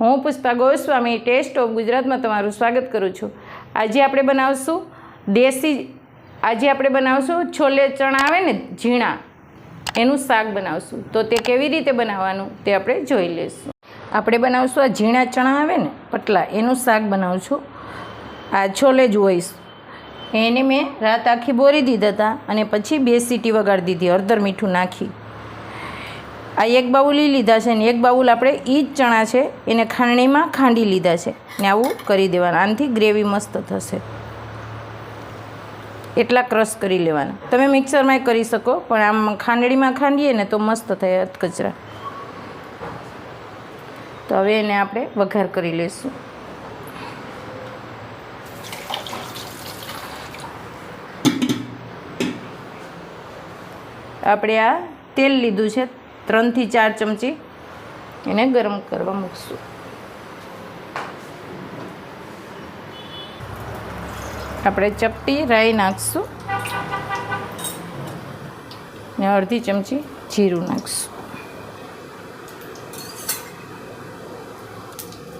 હું Pushpa Goswami test of ગુજરાતમાં તમારું સ્વાગત કરું છું. આજે આપણે બનાવશું દેશી, આજે આપણે બનાવશું છોલે ચણા આવે ને ઝીણા, એનું શાક બનાવશું. તો તે કેવી રીતે બનાવવાનું તે આપણે જોઈ લઈશું. આપણે બનાવશું આ ઝીણા ચણા આવે ને પટલા, એનું શાક બનાવશું. આ છોલે જ હોઈશ. એને મેં રાત આખી બોરી દીધા હતા અને પછી બે સીટી વગાડી દીધી હળદર મીઠું નાખી. આ એક બાઉલ એ લીધા છે ને એક બાઉલ આપણે એ જ ચણા છે, એને ખાંડણીમાં ખાંડી લીધા છે. ને આવું કરી દેવાના. આનાથી ગ્રેવી મસ્ત થશે. એટલા ક્રશ કરી લેવાના. તમે મિક્સરમાં કરી શકો, પણ આમ ખાંડણીમાં ખાંડીએ ને તો મસ્ત થાય કચરા તો હવે એને આપણે વઘાર કરી લઈશું આપણે આ તેલ લીધું છે. ત્રણથી ચાર ચમચી એને ગરમ કરવા મૂકશું. આપણે ચપટી રાઈ નાખીશું. ને અડધી ચમચી જીરું નાખીશું.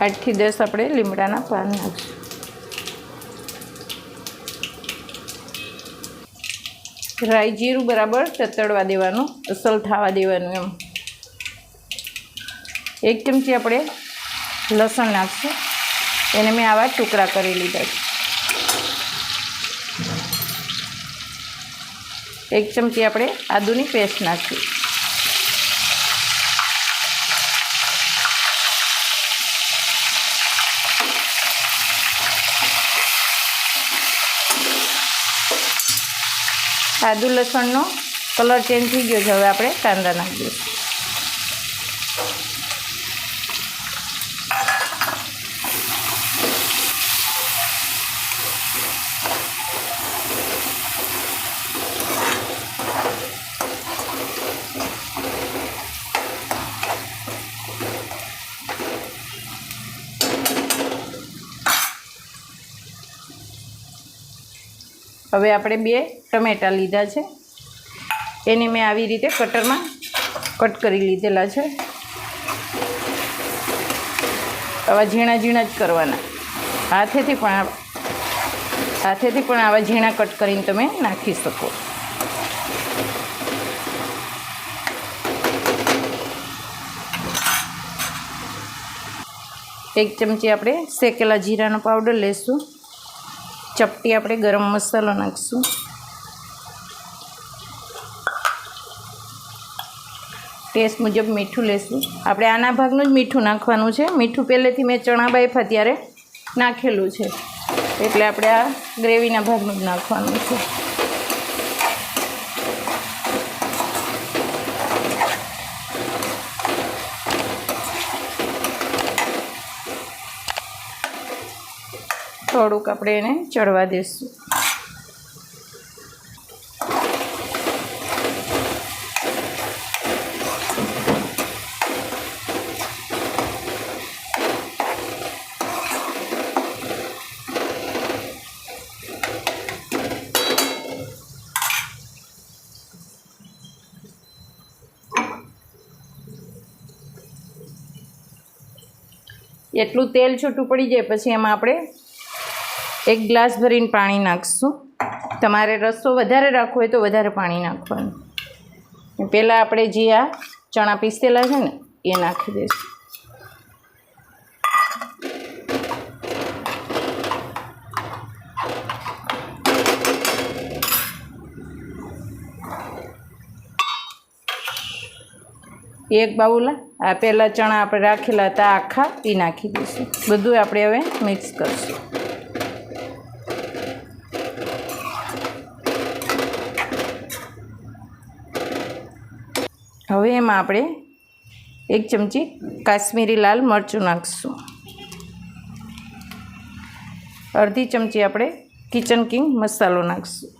આઠથી દસ આપણે લીમડાના પાન નાખીશું. રાઈ જીરું બરાબર ચતડવા દેવાનું, અસલ થવા દેવાનું એમ. એક ચમચી આપણે લસણ નાખશું. એને મેં આવા ટુકડા કરી લીધા છે. એક ચમચી આપણે આદુની પેસ્ટ નાખી. આદુ લસણનો કલર ચેન્જ થઈ ગયો છે હવે આપણે કાંદા નાખી હવે આપણે બે ટમેટાં લીધા છે. એને મેં આવી રીતે કટરમાં કટ કરી લીધેલા છે. આવા ઝીણા ઝીણા જ કરવાના. હાથેથી પણ હાથેથી પણ આવા ઝીણા કટ કરીને તમે નાખી શકો. એક ચમચી આપણે શેકેલા જીરાનો પાવડર લેશું. ચપટી આપણે ગરમ મસાલો નાખીશું. ટેસ્ટ મુજબ મીઠું લેશું. આપણે આના ભાગનું જ મીઠું નાખવાનું છે. મીઠું પહેલેથી મેં ચણા બાફા ત્યારે નાખેલું છે. એટલે આપણે આ ગ્રેવીના ભાગનું જ નાખવાનું છે. થોડુંક આપણે એને ચડવા દઈશું એટલું તેલ છૂટું પડી જાય પછી એમાં આપણે એક ગ્લાસ ભરીને પાણી નાખીશું. તમારે રસો વધારે રાખવો હોય તો વધારે પાણી નાખવાનું. પહેલાં આપણે જે આ ચણા પીસેલા છે ને, એ નાખી દઈશું. એક બાઉલ આ પહેલાં ચણા આપણે રાખેલા હતા આખા એ નાખી દઈશું. બધું આપણે હવે મિક્સ કરીશું. હવે એમાં આપણે એક ચમચી કાશ્મીરી લાલ મરચું નાખીશું. અડધી ચમચી આપણે કિચન કિંગ મસાલો નાખીશું.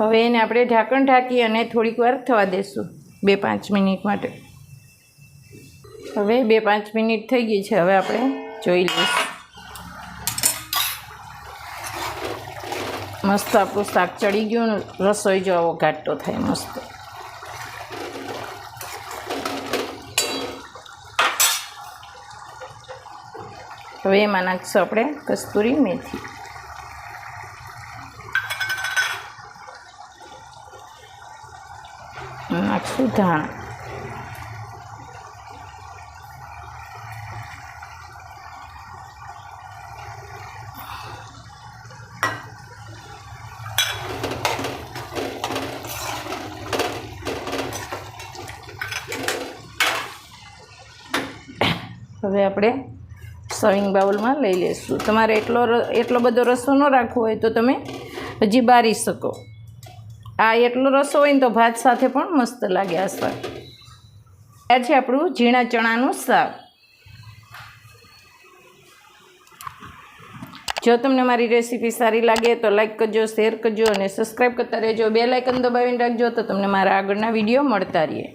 હવે એને આપણે ઢાંકણ ઢાંકી અને થોડીક વાર થવા દેશું, બે પાંચ મિનિટ માટે. હવે બે પાંચ મિનિટ થઈ ગઈ છે, હવે આપણે જોઈ લઈશું. મસ્ત આપણું શાક ચડી ગયું રસોઈ જો આવો ઘાટો થાય મસ્ત. હવે એમાં નાખશું આપણે કસ્તુરી મેથી. નાખશું ધાણ હવે આપણે સર્વિંગ બાઉલમાં લઈ લઈશું. તમારે એટલો એટલો બધો રસો ન રાખવો હોય તો તમે હજી બારી શકો. આ એટલો રસો હોય ને તો ભાત સાથે પણ મસ્ત લાગે આ શાક. આ છે આપણું ઝીણા ચણાનું શાક. જો તમને મારી રેસીપી સારી લાગે તો લાઈક કરજો, શેર કરજો અને સબસ્ક્રાઈબ કરતા રહેજો. બે લાઇકન દબાવીને રાખજો તો તમને મારા આગળના વીડિયો મળતા રહે